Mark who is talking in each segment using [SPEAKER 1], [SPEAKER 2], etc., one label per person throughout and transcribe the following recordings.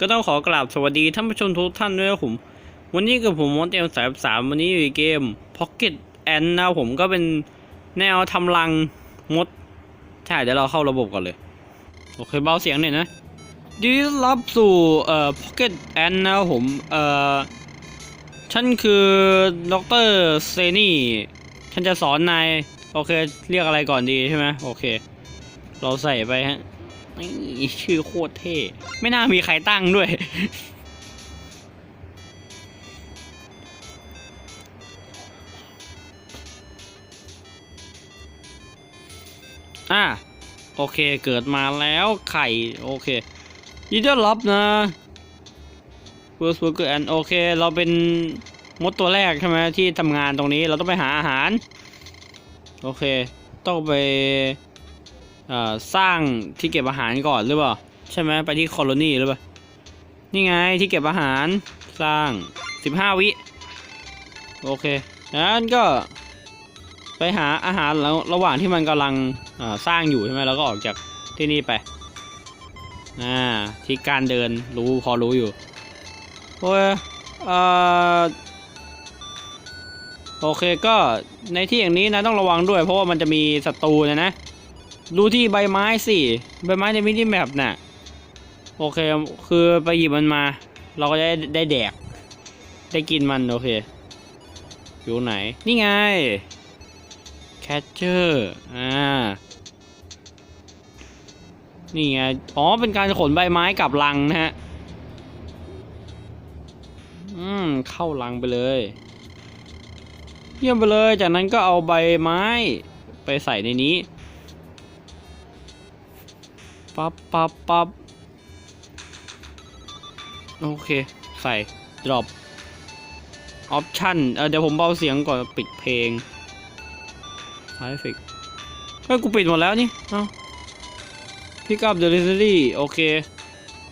[SPEAKER 1] ก็ต้องขอกราบสวัสดีท่านผู้ชมทุกท่านด้วยนะผม วันนี้กับผมมอนเตลสายสามวันนี้อยู่ในเกม Pocket Ant นะผมก็เป็นแนวทำรังมด ใช่เดี๋ยวเราเข้าระบบก่อนเลย โอเคเบาเสียงหน่อยนะดีรับสู่เอ่อ Pocket Ant นะผม เอ่อฉันคือดรเซนี่ ฉันจะสอนนาย โอเค เรียกอะไรก่อนดีใช่ไหมโอเค เราใส่ไปฮะ นี่ชื่อโคตรเท่ ไม่น่ามีใครตั้งด้วย อะ โอเคเกิดมาแล้วไข่ โอเคยินดีต้อนรับนะ First Worker and โอเค เราเป็นมดตัวแรกใช่ไหมที่ทำงานตรงนี้เราต้องไปหาอาหาร โอเค ต้องไป สร้างที่เก็บอาหารก่อนหรือเปล่าใช่ไหมไปที่คอลนีหรือเปล่านี่ไงที่เก็บอาหารสร้าง 15 วิโอเคงั้นก็ไปหาอาหารแล้วระหว่างที่มันกำลังสร้างอยู่ใช่ไหมเราก็ออกจากที่นี่ไปอ่าที่การเดินรู้พอรู้อยู่โอ้ยเอ่อโอเคก็ในที่อย่างนี้นะต้องระวังด้วย เพราะว่ามันจะมีศัตรูนะนะ ดูที่ใบไม้สิใบไม้ในมินิแมปน่ะ โอเค คือไปหยิบมันมา เราก็จะได้ได้แดก ได้กินมัน โอเคอยู่ไหน นี่ไง แคชเชอร์ อ่า นี่ไง อ๋อ เป็นการขนใบไม้กลับลังนะฮะ อืม เข้าลังไปเลย เยี่ยมไปเลย จากนั้นก็เอาใบไม้ไปใส่ในนี้ ปั๊บปั๊บปั๊บโอเคใส่ drop option เเดี๋ยวผมเบาเสียงก่อนปิดเพลง side effect เฮ้ยกูปิดหมดแล้วนี่เอ้า pick up delivery โอเค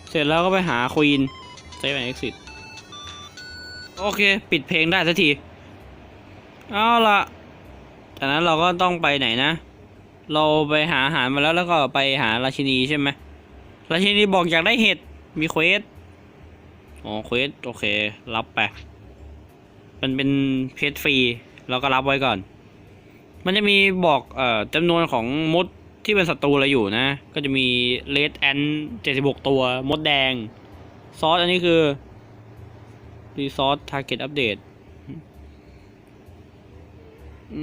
[SPEAKER 1] เสร็จแล้วก็ไปหา queen save and exit โอเค ปิดเพลงได้สักที เอาละจากนั้นเราก็ต้องไปไหนนะ เราไปหาอาหารมาแล้วแล้วก็ไปหาราชินีใช่ไหมราชินีบอกอยากได้เห็ด มีเควส อ๋อ เควส โอเค รับไป มันเป็นเพชรฟรี เราก็รับไว้ก่อน มันจะมีบอกเอ่อจำนวนของมดที่เป็นศัตรูเราอยู่นะ ก็จะมีเลดแอนเจ็ดสิบหกตัว มดแดง ซอสอันนี้คือรีซอสทาร์เก็ตอัปเดต อื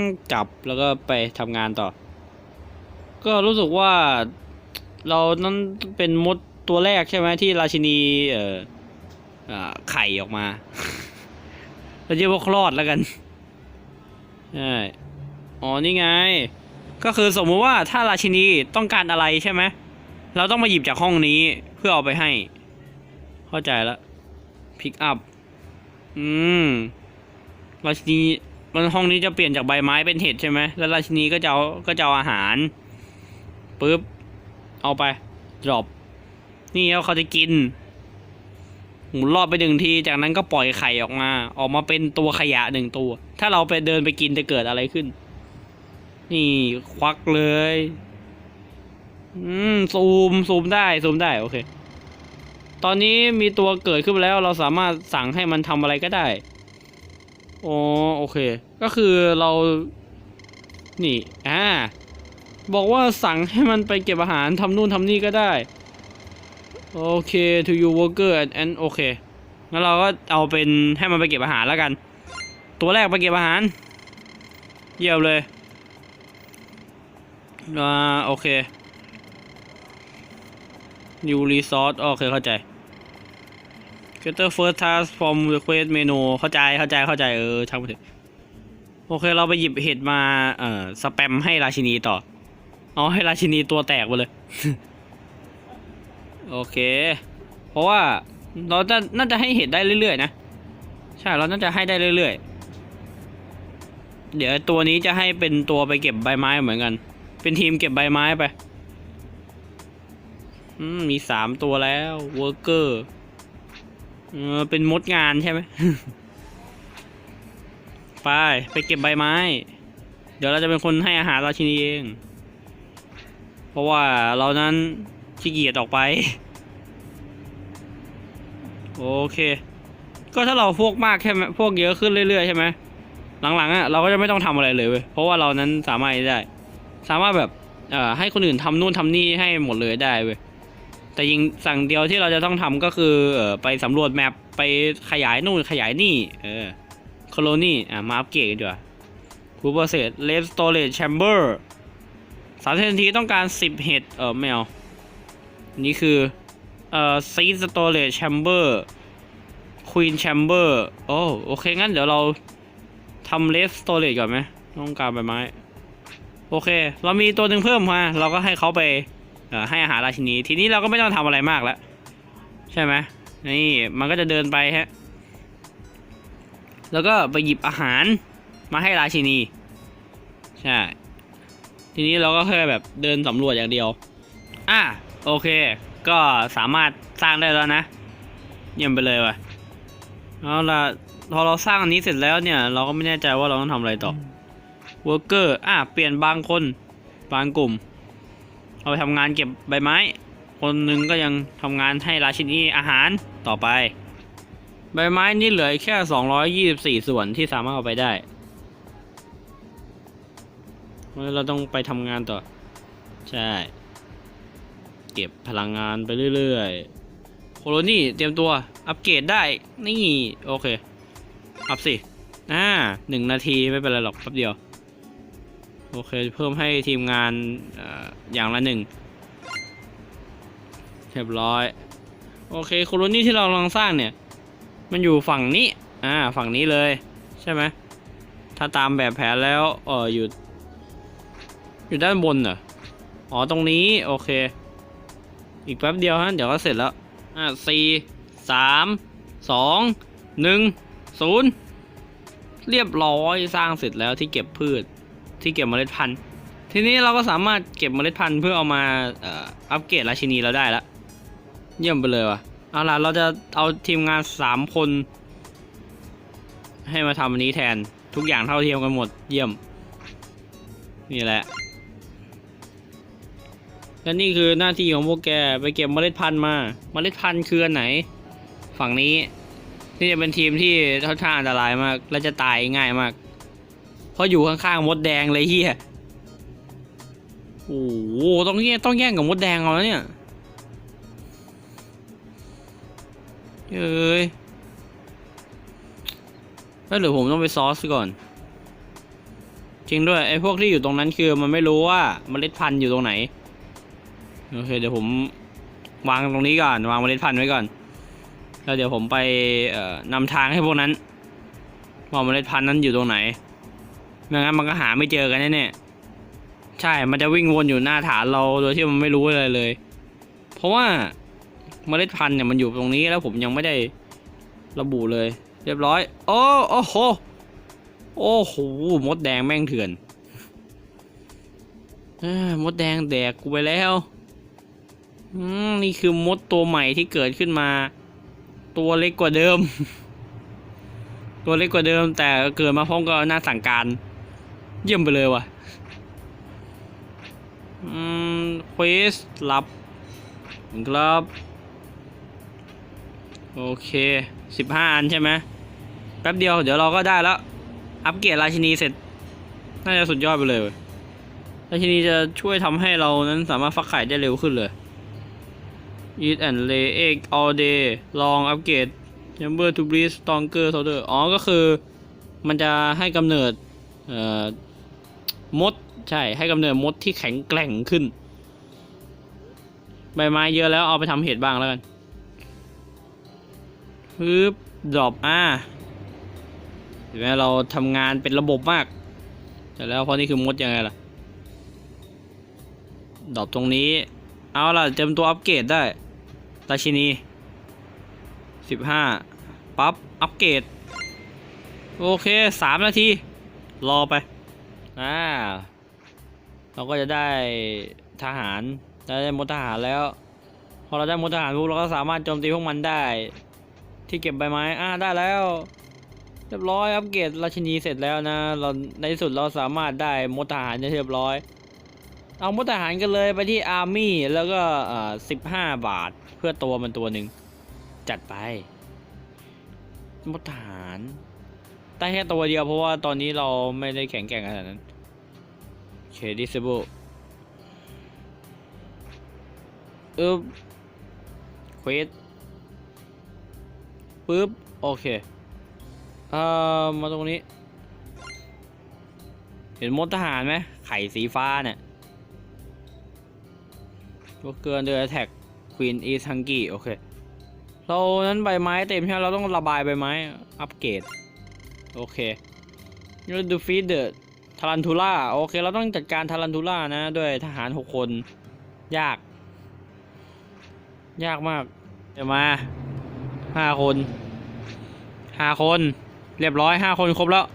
[SPEAKER 1] มจับแล้วก็ไปทำงานต่อ ก็รู้สึกว่าเรานั้นเป็นมดตัวแรกใช่ไหมที่ราชินี เอ่ออ่ไข่ออกมาเราเรียกว่าคลอดแล้วกันใช่อ๋อนี่ไง ก็คือสมมติว่าถ้าราชินีต้องการอะไรใช่ไหมเราต้องมาหยิบจากห้องนี้เพื่อเอาไปให้ เข้าใจแล้วพิกอัพ อืมราชินี มันห้องนี้จะเปลี่ยนจากใบไม้เป็นเห็ดใช่ไหมแล้วราชินีก็จะเอาก็จะเอาอาหารปุ๊บเอาไป drop นี่แล้วเขาจะกินหมุนรอบไปหนึ่งที จากนั้นก็ปล่อยไข่ออกมา ออกมาเป็นตัวขยะหนึ่งตัว ถ้าเราไปเดินไปกินจะเกิดอะไรขึ้น นี่ควักเลย อืมซูมซูมได้ซูมได้โอเค ตอนนี้มีตัวเกิดขึ้นแล้วเราสามารถสั่งให้มันทำอะไรก็ได้ อ๋อโอเค ก็คือเรา นี่ อ่า บอกว่าสั่งให้มันไปเก็บอาหารทำนู่นทำนี่ก็ได้ โอเค to you worker and and โอเค งั้นเราก็เอาเป็นให้มันไปเก็บอาหารแล้วกัน ตัวแรกไปเก็บอาหาร เยี่ยมเลย อ่า โอเค new resource โอเคเข้าใจ get the first task from the quest menu เข้าใจเข้าใจเข้าใจเออช่างมันเถอะโอเคเราไปหยิบเห็ดมาเอ่อสแปมให้ราชินีต่อ เอาให้ราชินีตัวแตกไปเลย โอเค เพราะว่าเราจะน่าจะให้เห็ดได้เรื่อยๆนะ ใช่เราน่าจะให้ได้เรื่อยๆ เดี๋ยวตัวนี้จะให้เป็นตัวไปเก็บใบไม้เหมือนกัน เป็นทีมเก็บใบไม้ไปอืมมีสามตัวแล้วเวอร์เกอร์ เออเป็นมดงานใช่ไหมไปไปเก็บใบไม้ เดี๋ยวเราจะเป็นคนให้อาหารราชินีเอง เพราะว่าเรานั้นขี้เกียจออกไป โอเค ก็ถ้าเราพวกมากแค่ไหมพวกเยอะขึ้นเรื่อยๆใช่ไหมหลังๆอะเราก็จะไม่ต้องทำอะไรเลยเว้ยเพราะว่าเรานั้นสามารถได้ สามารถแบบเอ่อให้คนอื่นทำนู่นทำนี่ให้หมดเลยได้เว้ย แต่ยิงสั่งเดียวที่เราจะต้องทำก็คือเออไปสำรวจแมปไปขยายนู่นขยายนี่เออโคโลนี่อะมาอัปเกรดกันดีกว่าผู้เปอร์เซตเลฟสโตเลจแชมเบอร์สามสิบนาทีต้องการสิบเห็ดเออไม่เอานี่คือเอ่อซีสโตเลจแชมเบอร์ควีนแชมเบอร์โอ้โอเค งั้นเดี๋ยวเราทำเลฟสโตเลจก่อนไหมต้องการใบไม้ โอเค เรามีตัวหนึ่งเพิ่มมา เราก็ให้เขาไป ให้อาหารราชินี ทีนี้เราก็ไม่ต้องทำอะไรมากแล้ว ใช่ไหมนี่มันก็จะเดินไปฮะ แล้วก็ไปหยิบอาหารมาให้ราชินี ใช่ ทีนี้เราก็แค่แบบเดินสำรวจอย่างเดียว อะโอเค ก็สามารถสร้างได้แล้วนะ เยี่ยมไปเลยว่ะเอาล่ะพอเราสร้างอันนี้เสร็จแล้วเนี่ย เราก็ไม่แน่ใจว่าเราต้องทำอะไรต่อเวิร์กเกอร์อะเปลี่ยนบางคน บางกลุ่ม เอาไปทำงานเก็บใบไม้ คนหนึ่งก็ยังทำงานให้ราชินีอาหารต่อไป ใบไม้นี่เหลือแค่ 224 ส่วนที่สามารถเอาไปได้เราะฉะนั้นเราต้องไปทำงานต่อ ใช่ เก็บพลังงานไปเรื่อยๆโคโลนี่เตรียมตัว อัปเกรดได้ นี่ โอเค อัพสิอ่าหนึ่งนาทีไม่เป็นไรหรอกแป๊บเดียว โอเค เพิ่มให้ทีมงานอออย่างละหนึ่งเรียบร้อย โอเคโคโลนี่ที่เรากำลังสร้างเนี่ย มันอยู่ฝั่งนี้ อ่า ฝั่งนี้เลย ใช่ไหม ถ้าตามแบบแผนแล้ว เอออยู่ อยู่ด้านบนเหรอ อ๋อ ตรงนี้ โอเค อีกแป๊บเดียวฮะ เดี๋ยวก็เสร็จแล้ว อ่าสี่สามสองหนึ่งศูนย์เรียบร้อยสร้างเสร็จแล้วที่เก็บพืช ที่เก็บเมล็ดพันธุ์ทีนี้เราก็สามารถเก็บเมล็ดพันธุ์เพื่อเอามาอัปเกรดราชินีเราได้ละเยี่ยมไปเลยว่ะเอาล่ะเราจะเอาทีมงานสามคน ให้มาทำอันนี้แทนทุกอย่างเท่าเทียมกันหมดเยี่ยม นี่แหละและนี่คือหน้าที่ของพวกแกไปเก็บเมล็ดพันธุ์มาเมล็ดพันธุ์คืออันไหน ฝั่งนี้ นี่จะเป็นทีมที่ค่อนข้างอันตรายมาก และจะตายง่ายมาก เพราะอยู่ข้างๆมดแดงเลยเฮียโอ้โหต้องแย่งต้องแย่งกับมดแดงเอาแล้วเนี่ยเอ้ยแล้วหรือผมต้องไปซอสก่อน จริงด้วยไอ้พวกที่อยู่ตรงนั้นคือมันไม่รู้ว่าเมล็ดพันธุ์อยู่ตรงไหน โอเคเดี๋ยวผมวางตรงนี้ก่อนวางเมล็ดพันธุ์ไว้ก่อน แล้วเดี๋ยวผมไปนำทางให้พวกนั้นว่าเมล็ดพันธุ์นั้นอยู่ตรงไหน ไม่งั้นมันก็หาไม่เจอกันแน่ๆใช่ มันจะวิ่งวนอยู่หน้าฐานเราโดยที่มันไม่รู้อะไรเลย เพราะว่าเมล็ดพันธุ์เนี่ยมันอยู่ตรงนี้แล้วผมยังไม่ได้ระบุเลย เรียบร้อย โอ้โอ้โหโอ้โหมดแดงแม่งเถื่อนอมดแดงแดกกูไปแล้วนี่คือมดตัวใหม่ที่เกิดขึ้นมา ตัวเล็กกว่าเดิม ตัวเล็กกว่าเดิม แต่เกิดมาพร้อมกับหน้าสั่งการ เยี่ยมไปเลยว่ะอืมเควสรับครับ โอเคสิบห้าอันใช่ไหมแป๊บเดียวเดี๋ยวเราก็ได้แล้ว อัปเกรดราชินีเสร็จ น่าจะสุดยอดไปเลยราชินีจะช่วยทำให้เรานั้นสามารถฟักไข่ได้เร็วขึ้นเลย Eat and lay egg all day ลองอัปเกรด Chamber to breed stronger soldier อ๋อ ก็คือมันจะให้กำเนิด เอ่อ มดใช่ให้กำเนิดมดที่แข็งแกร่งขึ้น ใบไม้เยอะแล้วเอาไปทำเห็ดบ้างแล้วกันฮึบดรอปอ่าเห็นไหมเราทำงานเป็นระบบมากแต่แล้วเพราะนี่คือมดยังไงล่ะดรอปตรงนี้ เอาล่ะเต็มตัวอัปเกรดได้ราชินีสิบห้าปั๊บ อัปเกรด โอเคสามนาที รอไป อ่าเราก็จะได้ทหารได้มดทหารแล้ว พอเราได้มดทหารปุ๊บเราก็สามารถโจมตีพวกมันได้ ที่เก็บใบไม้อ่าได้แล้วเรียบร้อยอัปเกรดราชินีเสร็จแล้วนะ เราในสุดเราสามารถได้มดทหารได้เรียบร้อย เอามดทหารกันเลยไปที่อาร์มี่แล้วก็อ่อสิบห้าบาทเพื่อตัวมันตัวหนึ่งจัดไปมดทหาร ได้แค่ตัวเดียวเพราะว่าตอนนี้เราไม่ได้แข็งแกร่งขนาดนั้นเค disable เออเควสปึ๊บ โอเคเอ่อมาตรงนี้ เห็นมดทหารไหมไข่สีฟ้าเนี่ยตัวเกินเดือแท็กควีนอีทังกี้โอเค เรานั้นใบไม้เต็มใช่ไหมเราต้องระบายใบไม้ อัปเกรด โอเคยูดูฟีดเดอร์ทารันทูล่าโอเค เราต้องจัดการทารันทูล่านะ ด้วยทหารหกคน ยาก ยากมาก เดี๋ยวมาห้าคนห้าคน เรียบร้อยห้าคนครบแล้ว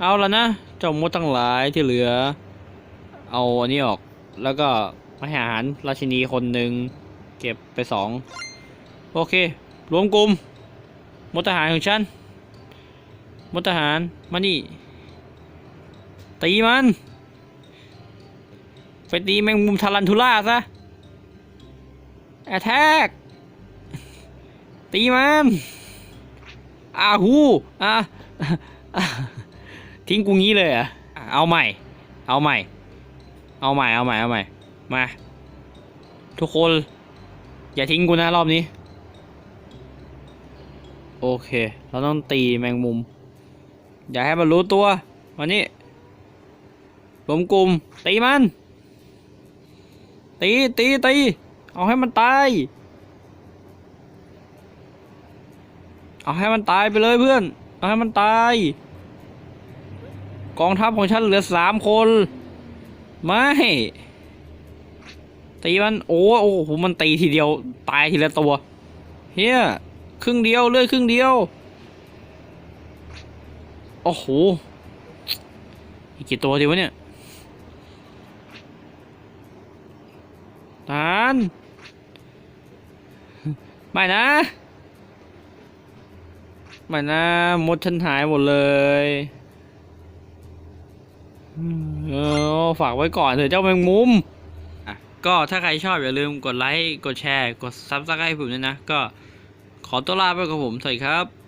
[SPEAKER 1] เอาแล้วนะเจ้ามดทั้งหลายที่เหลือ เอาอันนี้ออก แล้วก็มาห้อาหารราชินีคนหนึ่งเก็บไปสองโอเค รวมกลุ่มมดทหารของฉัน มดทหาร มานี่ ตีมัน ไปตีแมงมุมทารันทูล่าซะแอทแทก ตีมันอาหูอะอะทิ้งกูงี้เลยอะเอาใหม่ เอาใหม่ เอาใหม่ เอาใหม่ เอาใหม่ มา ทุกคน อย่าทิ้งกูนะรอบนี้ โอเค เราต้องตีแมงมุม อย่าให้มันรู้ตัววันนี้รวมกลุ่มตีมัน ตีตีตีเอาให้มันตาย เอาให้มันตายไปเลยเพื่อน เอาให้มันตาย กองทัพของฉันเหลือสามคน ไม่ ตีมัน โอ้โอ้โหมันตีทีเดียว ตายทีละตัว เฮียครึ่งเดียวเลือดครึ่งเดียว โอ้โหอีกกี่ตัวดีวะเนี่ยทหารไม่นะไม่นะมดฉันหายหมดเลยเออฝากไว้ก่อนเถอะเจ้าแมงมุมก็ถ้าใครชอบอย่าลืมกดไลค์ กดแชร์ กดซับสไครต์ผมด้วยนะ ก็ขอตัวลาไปกับผม สวัสดีครับ